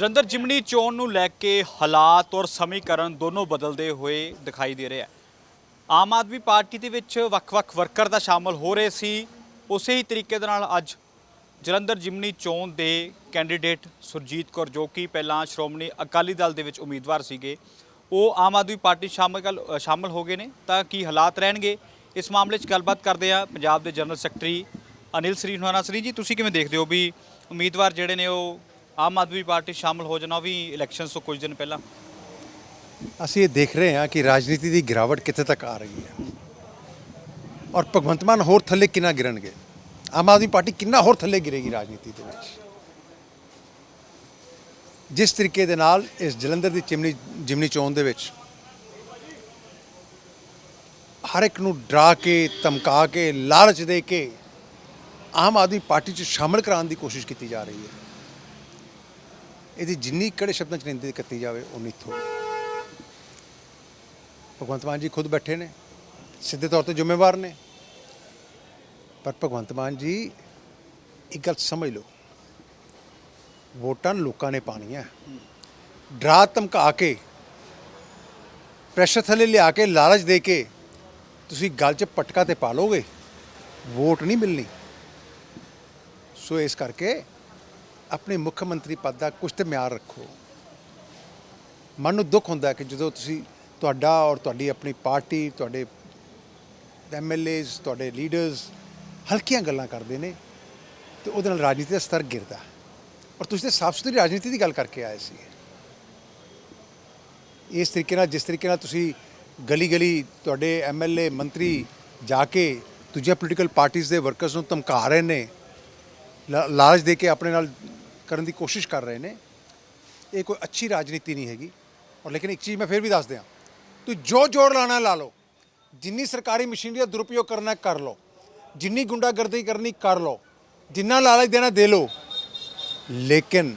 ਜਲੰਧਰ ਜਿਮਨੀ ਚੋਣ ਨੂੰ ਲੈ ਕੇ ਹਾਲਾਤ ਔਰ ਸਮੀਕਰਨ ਦੋਨੋਂ ਬਦਲਦੇ ਹੋਏ ਦਿਖਾਈ ਦੇ ਰਹੇ ਹੈ। ਆਮ ਆਦਮੀ ਪਾਰਟੀ ਦੇ ਵਿੱਚ ਵੱਖ-ਵੱਖ ਵਰਕਰ ਦਾ ਸ਼ਾਮਲ ਹੋ ਰਹੇ ਸੀ। ਉਸੇ ਹੀ ਤਰੀਕੇ ਦੇ ਨਾਲ ਅੱਜ ਜਲੰਧਰ ਜਿਮਨੀ ਚੋਣ ਦੇ ਕੈਂਡੀਡੇਟ ਸੁਰਜੀਤ ਕੌਰ ਜੋ ਕਿ ਪਹਿਲਾਂ ਸ਼੍ਰੋਮਣੀ ਅਕਾਲੀ ਦਲ ਦੇ ਵਿੱਚ ਉਮੀਦਵਾਰ ਸੀਗੇ ਉਹ ਆਮ ਆਦਮੀ ਪਾਰਟੀ ਸ਼ਾਮਲ ਅ, ਸ਼ਾਮਲ ਹੋ ਗਏ ਨੇ। ਤਾਂ ਕੀ ਹਾਲਾਤ ਰਹਿਣਗੇ? ਇਸ ਮਾਮਲੇ 'ਚ ਗੱਲਬਾਤ ਕਰਦੇ ਆ ਪੰਜਾਬ ਦੇ ਜਨਰਲ ਸੈਕਟਰੀ ਅਨਿਲ ਸ੍ਰੀ ਹੁਣਾ। ਸ੍ਰੀ ਜੀ ਤੁਸੀਂ ਕਿਵੇਂ ਦੇਖਦੇ ਹੋ ਵੀ ਉਮੀਦਵਾਰ ਜਿਹੜੇ ਨੇ ਉਹ ਆਮ ਆਦਮੀ ਪਾਰਟੀ 'ਚ ਸ਼ਾਮਲ ਹੋ ਜਾਣਾ ਵੀ ਇਲੈਕਸ਼ਨਸ ਤੋਂ ਕੁਝ ਦਿਨ ਪਹਿਲਾਂ। ਅਸੀਂ ਇਹ ਦੇਖ ਰਹੇ ਹਾਂ ਕਿ ਰਾਜਨੀਤੀ ਦੀ ਗਿਰਾਵਟ ਕਿੱਥੇ ਤੱਕ ਆ ਰਹੀ ਹੈ। ਔਰ ਭਗਵੰਤ ਮਾਨ ਹੋਰ ਥੱਲੇ ਕਿੰਨਾ ਗਿਰਨਗੇ? ਆਮ ਆਦਮੀ ਪਾਰਟੀ ਕਿੰਨਾ ਹੋਰ ਥੱਲੇ ਗਿਰੇਗੀ ਰਾਜਨੀਤੀ ਦੇ ਵਿੱਚ? ਜਿਸ ਤਰੀਕੇ ਦੇ ਨਾਲ ਇਸ ਜਲੰਧਰ ਦੀ ਚਿਮਨੀ ਜਿਮਨੀ ਚੋਣ ਦੇ ਵਿੱਚ ਹਰ ਇੱਕ ਨੂੰ ਡਰਾ ਕੇ, ਧਮਕਾ ਕੇ, ਲਾਲਚ ਦੇ ਕੇ ਆਮ ਆਦਮੀ ਪਾਰਟੀ 'ਚ ਸ਼ਾਮਲ ਕਰਾਉਣ ਦੀ ਕੋਸ਼ਿਸ਼ ਕੀਤੀ ਜਾ ਰਹੀ ਹੈ। ਇਹਦੀ ਜਿੰਨੀ ਕਿਹੜੇ ਸ਼ਬਦਾਂ 'ਚ ਨਿੰਦਿਤ ਕੀਤੀ ਜਾਵੇ ਉਨੀ ਥੋ ਭਗਵੰਤ ਮਾਨ ਜੀ ਖੁਦ ਬੈਠੇ ਨੇ, ਸਿੱਧੇ ਤੌਰ ਤੇ ਜ਼ਿੰਮੇਵਾਰ ਨੇ। ਪਰ ਭਗਵੰਤ ਮਾਨ ਜੀ, ਇੱਕ ਗੱਲ ਸਮਝ ਲਓ। ਵੋਟਾਂ ਲੋਕਾਂ ਨੇ ਪਾਣੀਆਂ ਡਰਾ ਧਮਕਾ ਕੇ, ਪ੍ਰੈਸ਼ਰ ਥੱਲੇ ਲਿਆ ਕੇ, ਲਾਲਚ ਦੇ ਕੇ ਤੁਸੀਂ ਗੱਲ 'ਚ ਪਟਕਾ ਤੇ ਪਾ ਲੋਗੇ ਵੋਟ ਨਹੀਂ ਮਿਲਣੀ। ਸੋ ਇਸ ਕਰਕੇ ਆਪਣੇ ਮੁੱਖ ਮੰਤਰੀ ਪਦ ਦਾ ਕੁਝ ਤੇ ਮਿਆਰ ਰੱਖੋ। ਮਨ ਨੂੰ ਦੁੱਖ ਹੁੰਦਾ ਕਿ ਜਦੋਂ ਤੁਸੀਂ ਤੁਹਾਡਾ ਔਰ ਤੁਹਾਡੀ ਆਪਣੀ ਪਾਰਟੀ, ਤੁਹਾਡੇ ਐਮਐਲਏਜ਼ ਤੁਹਾਡੇ ਲੀਡਰਸ ਹਲਕੀਆਂ ਗੱਲਾਂ ਕਰਦੇ ਨੇ, ਤੇ ਉਹਦੇ ਨਾਲ ਰਾਜਨੀਤੀ ਦਾ ਸਤਰ ਗਿਰਦਾ ਔਰ ਤੁਸੀਂ ਤੇ ਸਾਫ਼ ਸੁਥਰੀ ਰਾਜਨੀਤੀ ਦੀ ਗੱਲ ਕਰਕੇ ਆਏ ਸੀ ਇਸ ਤਰੀਕੇ ਨਾਲ, ਜਿਸ ਤਰੀਕੇ ਨਾਲ ਤੁਸੀਂ ਗਲੀ ਗਲੀ ਤੁਹਾਡੇ ਐਮਐਲਏ ਮੰਤਰੀ ਜਾ ਕੇ ਦੂਜੀਆਂ ਪੋਲੀਟੀਕਲ ਪਾਰਟੀਆਂ ਦੇ ਵਰਕਰਸ ਨੂੰ ਧਮਕਾ ਰਹੇ ਨੇ, ਲਾ- ਲਾਲਚ ਦੇ ਕੇ ਆਪਣੇ ਨਾਲ ਕਰਨ ਦੀ ਕੋਸ਼ਿਸ਼ ਕਰ ਰਹੇ ਨੇ। ਇਹ ਕੋਈ ਅੱਛੀ ਰਾਜਨੀਤੀ ਨਹੀਂ ਹੈਗੀ। ਔਰ ਲੇਕਿਨ ਇੱਕ ਚੀਜ਼ ਮੈਂ ਫਿਰ ਵੀ ਦੱਸ ਦਿਆਂ। ਤੂੰ ਜੋ ਜੋਰ ਲਾਣਾ ਲਾ ਲਓ। ਜਿੰਨੀ ਸਰਕਾਰੀ ਮਸ਼ੀਨਰੀ ਦਾ ਦੁਰਉਪਯੋਗ ਕਰਨਾ ਕਰ ਲਓ। ਜਿੰਨੀ ਗੁੰਡਾਗਰਦੀ ਕਰਨੀ ਕਰ ਲਓ। ਜਿੰਨਾ ਲਾਲਚ ਦੇਣਾ ਦੇ ਲਓ। ਲੇਕਿਨ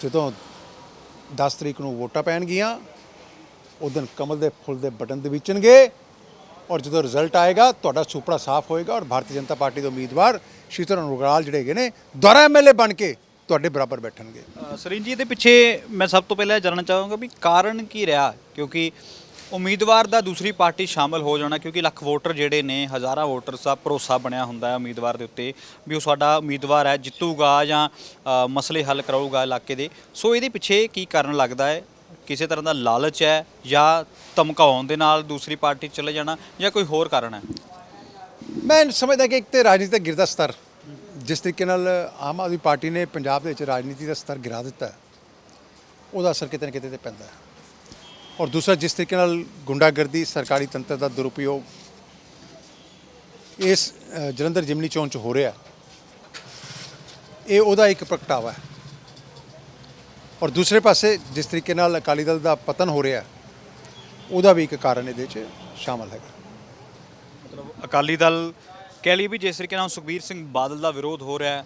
ਜਦੋਂ 10 ਤਰੀਕ ਨੂੰ ਵੋਟਾਂ ਪੈਣਗੀਆਂ ਉਹ ਦਿਨ ਕਮਲ ਦੇ ਫੁੱਲ ਦੇ ਬਟਨ ਦੇ ਵਿਚਣਗੇ ਔਰ ਜਦੋਂ ਰਿਜ਼ਲਟ ਆਏਗਾ, ਤੁਹਾਡਾ ਸੁਪੜਾ ਸਾਫ਼ ਹੋਏਗਾ। ਔਰ ਭਾਰਤੀ ਜਨਤਾ ਪਾਰਟੀ ਦੇ ਉਮੀਦਵਾਰ ਸ਼ੀਤਲ ਅਨੁਰਾਲ ਜਿਹੜੇ ਹੈਗੇ ਨੇ, ਦੁਆਰਾ ਐਮਐਲਏ ਬਣ ਕੇ ਤੁਹਾਡੇ ਬਰਾਬਰ ਬੈਠਣਗੇ। ਸਰੀਨ ਜੀ ਇਹਦੇ ਪਿੱਛੇ ਮੈਂ ਸਭ ਤੋਂ ਪਹਿਲਾਂ ਇਹ ਜਾਣਨਾ ਚਾਹਾਂਗਾ ਵੀ ਕਾਰਨ ਕੀ ਰਿਹਾ ਕਿਉਂਕਿ ਉਮੀਦਵਾਰ ਦਾ ਦੂਸਰੀ ਪਾਰਟੀ ਸ਼ਾਮਲ ਹੋ ਜਾਣਾ ਕਿਉਂਕਿ ਲੱਖ ਵੋਟਰ ਜਿਹੜੇ ਨੇ ਹਜ਼ਾਰਾਂ ਵੋਟਰਸ ਦਾ ਭਰੋਸਾ ਬਣਿਆ ਹੁੰਦਾ ਹੈ ਉਮੀਦਵਾਰ ਦੇ ਉੱਤੇ ਵੀ ਉਹ ਸਾਡਾ ਉਮੀਦਵਾਰ ਹੈ ਜਿੱਤੂਗਾ ਜਾਂ ਅ, ਮਸਲੇ ਹੱਲ ਕਰਾਊਗਾ ਇਲਾਕੇ ਦੇ। ਸੋ ਇਹਦੇ ਪਿੱਛੇ ਕੀ ਕਾਰਨ ਲੱਗਦਾ ਹੈ? ਕਿਸੇ ਤਰ੍ਹਾਂ ਦਾ ਲਾਲਚ ਹੈ ਜਾਂ ਧਮਕਾਉਣ ਦੇ ਨਾਲ ਦੂਸਰੀ ਪਾਰਟੀ 'ਚ ਚਲੇ ਜਾਣਾ ਜਾਂ ਕੋਈ ਹੋਰ ਕਾਰਨ ਹੈ? ਮੈਂ ਸਮਝਦਾ ਕਿ ਇੱਕ ਤੇ ਰਾਜਨੀਤੀ ਦਾ ਗਿਰਦਾ ਸਤਰ ਜਿਸ ਤਰੀਕੇ ਨਾਲ ਆਮ ਆਦਮੀ ਪਾਰਟੀ ਨੇ ਪੰਜਾਬ ਦੇ ਵਿੱਚ ਰਾਜਨੀਤੀ ਦਾ ਸਤਰ ਗਿਰਾ ਦਿੱਤਾ ਉਹਦਾ ਅਸਰ ਕਿਤੇ ਨਾ ਕਿਤੇ ਤੇ ਪੈਂਦਾ ਹੈ। ਔਰ ਦੂਸਰਾ, ਜਿਸ ਤਰੀਕੇ ਨਾਲ ਗੁੰਡਾਗਰਦੀ, ਸਰਕਾਰੀ ਤੰਤਰ ਦਾ ਦੁਰਉਪਯੋਗ, ਇਸ ਜਲੰਧਰ ਜਿਮਨੀ ਚੋਣ ਚ ਹੋ ਰਿਹਾ ਇਹ ਉਹਦਾ ਇੱਕ ਪ੍ਰਗਟਾਵਾ ਹੈ। ਔਰ ਦੂਸਰੇ ਪਾਸੇ, ਜਿਸ ਤਰੀਕੇ ਨਾਲ ਅਕਾਲੀ ਦਲ ਦਾ ਪਤਨ ਹੋ ਰਿਹਾ ਉਹਦਾ ਵੀ ਇੱਕ ਕਾਰਨ ਇਹਦੇ ਚ ਸ਼ਾਮਲ ਹੈਗਾ। ਮਤਲਬ ਅਕਾਲੀ ਦਲ ਕਹਿ ਲਈ ਵੀ ਜਿਸ ਤਰੀਕੇ ਨਾਲ ਸੁਖਬੀਰ ਸਿੰਘ ਬਾਦਲ ਦਾ ਵਿਰੋਧ ਹੋ ਰਿਹਾ ਹੈ,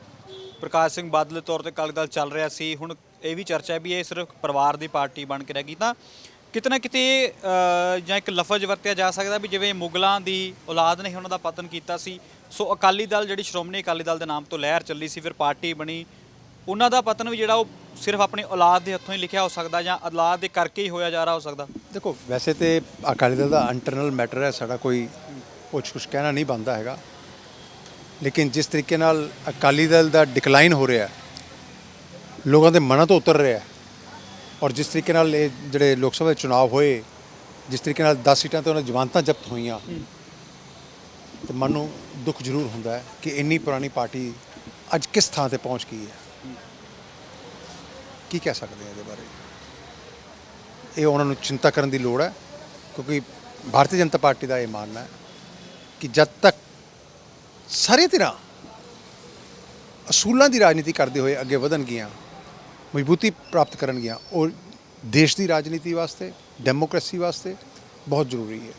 ਪ੍ਰਕਾਸ਼ ਸਿੰਘ ਬਾਦਲ ਦੇ ਤੌਰ ਤੇ ਅਕਾਲੀ ਦਲ ਚੱਲ ਰਿਹਾ ਸੀ, ਹੁਣ ਇਹ ਵੀ ਚਰਚਾ ਹੈ ਵੀ ਇਹ ਸਿਰਫ ਪਰਿਵਾਰ ਦੀ ਪਾਰਟੀ ਬਣ ਕੇ ਰਹਿ ਗਈ ਤਾਂ ਕਿਤੇ ਨਾ ਕਿਤੇ ਜਾਂ ਇੱਕ ਲਫ਼ਜ਼ ਵਰਤਿਆ ਜਾ ਸਕਦਾ ਵੀ ਜਿਵੇਂ ਮੁਗਲਾਂ ਦੀ ਔਲਾਦ ਨੇ ਉਹਨਾਂ ਦਾ ਪਤਨ ਕੀਤਾ ਸੀ, ਸੋ ਅਕਾਲੀ ਦਲ ਜਿਹੜੀ ਸ਼੍ਰੋਮਣੀ ਅਕਾਲੀ ਦਲ ਦੇ ਨਾਮ ਤੋਂ ਲਹਿਰ ਚੱਲੀ ਸੀ, ਫਿਰ ਪਾਰਟੀ ਬਣੀ, ਉਹਨਾਂ ਦਾ ਪਤਨ ਵੀ ਜਿਹੜਾ ਉਹ ਸਿਰਫ ਆਪਣੀ ਔਲਾਦ ਦੇ ਹੱਥੋਂ ਹੀ ਲਿਖਿਆ ਹੋ ਸਕਦਾ ਜਾਂ ਔਲਾਦ ਦੇ ਕਰਕੇ ਹੀ ਹੋਇਆ ਜਾ ਰਿਹਾ ਹੋ ਸਕਦਾ। ਦੇਖੋ, ਵੈਸੇ ਤੇ ਅਕਾਲੀ ਦਲ ਦਾ ਇੰਟਰਨਲ ਮੈਟਰ ਹੈ, ਸਾਡਾ ਕੋਈ ਕੁਝ ਕੁਝ ਕਹਿਣਾ ਨਹੀਂ ਬੰਦਾ ਹੈਗਾ। ਲੇਕਿਨ ਜਿਸ ਤਰੀਕੇ ਨਾਲ ਅਕਾਲੀ ਦਲ ਦਾ ਡਿਕਲਾਈਨ ਹੋ ਰਿਹਾ ਲੋਕਾਂ ਦੇ ਮਨਾਂ ਤੋਂ ਉਤਰ ਰਿਹਾ ਔਰ ਜਿਸ ਤਰੀਕੇ ਨਾਲ ਇਹ ਜਿਹੜੇ ਲੋਕ ਸਭਾ ਦੇ ਚੁਣਾਵ ਹੋਏ, ਜਿਸ ਤਰੀਕੇ ਨਾਲ 10 ਸੀਟਾਂ ਤੇ ਉਹਨਾਂ ਜਮਾਨਤਾਂ ਜ਼ਬਤ ਹੋਈਆਂ, ਤੇ ਮਨ ਨੂੰ ਦੁੱਖ ਜ਼ਰੂਰ ਹੁੰਦਾ ਹੈ ਕਿ ਇੰਨੀ ਪੁਰਾਣੀ ਪਾਰਟੀ ਅੱਜ ਕਿਸ ਥਾਂ ਤੇ ਪਹੁੰਚ ਗਈ ਹੈ। ਕੀ ਕਹਿ ਸਕਦੇ ਹਾਂ ਇਹਦੇ ਬਾਰੇ? ਇਹ ਉਹਨਾਂ ਨੂੰ ਚਿੰਤਾ ਕਰਨ ਦੀ ਲੋੜ ਹੈ, ਕਿਉਂਕਿ ਭਾਰਤੀ ਜਨਤਾ ਪਾਰਟੀ ਦਾ ਇਹ ਮਾਨਣਾ ਹੈ ਕਿ ਜਦ ਤੱਕ ਸਾਰੇ ਧਿਰਾਂ ਅਸੂਲਾਂ ਦੀ ਰਾਜਨੀਤੀ ਕਰਦੇ ਹੋਏ ਅੱਗੇ ਵਧਣਗੀਆਂ ਮਜ਼ਬੂਤੀ ਪ੍ਰਾਪਤ ਕਰਨਗੀਆਂ ਉਹ ਦੇਸ਼ ਦੀ ਰਾਜਨੀਤੀ ਵਾਸਤੇ, ਡੈਮੋਕ੍ਰੇਸੀ ਵਾਸਤੇ ਬਹੁਤ ਜ਼ਰੂਰੀ ਹੈ।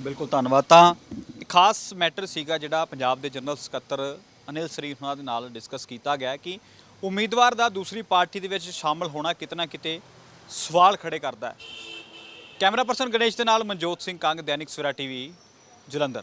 ਬਿਲਕੁਲ, ਧੰਨਵਾਦ। ਤਾਂ ਇੱਕ ਖਾਸ ਮੈਟਰ ਸੀਗਾ ਜਿਹੜਾ ਪੰਜਾਬ ਦੇ ਜਨਰਲ ਸਕੱਤਰ ਅਨਿਲ ਸਰੀਫ ਨਾਲ ਦੇ ਨਾਲ ਡਿਸਕਸ ਕੀਤਾ ਗਿਆ ਕਿ ਉਮੀਦਵਾਰ ਦਾ ਦੂਸਰੀ ਪਾਰਟੀ ਦੇ ਵਿੱਚ ਸ਼ਾਮਲ ਹੋਣਾ ਕਿਤਨਾ ਕਿਤੇ ਸਵਾਲ ਖੜੇ ਕਰਦਾ ਹੈ। ਕੈਮਰਾ ਪਰਸਨ ਗਣੇਸ਼ ਦੇ ਨਾਲ ਮਨਜੋਤ ਸਿੰਘ ਕੰਗ, ਦੈਨਿਕ ਸਵੇਰਾ ਟੀਵੀ, ਜਲੰਧਰ।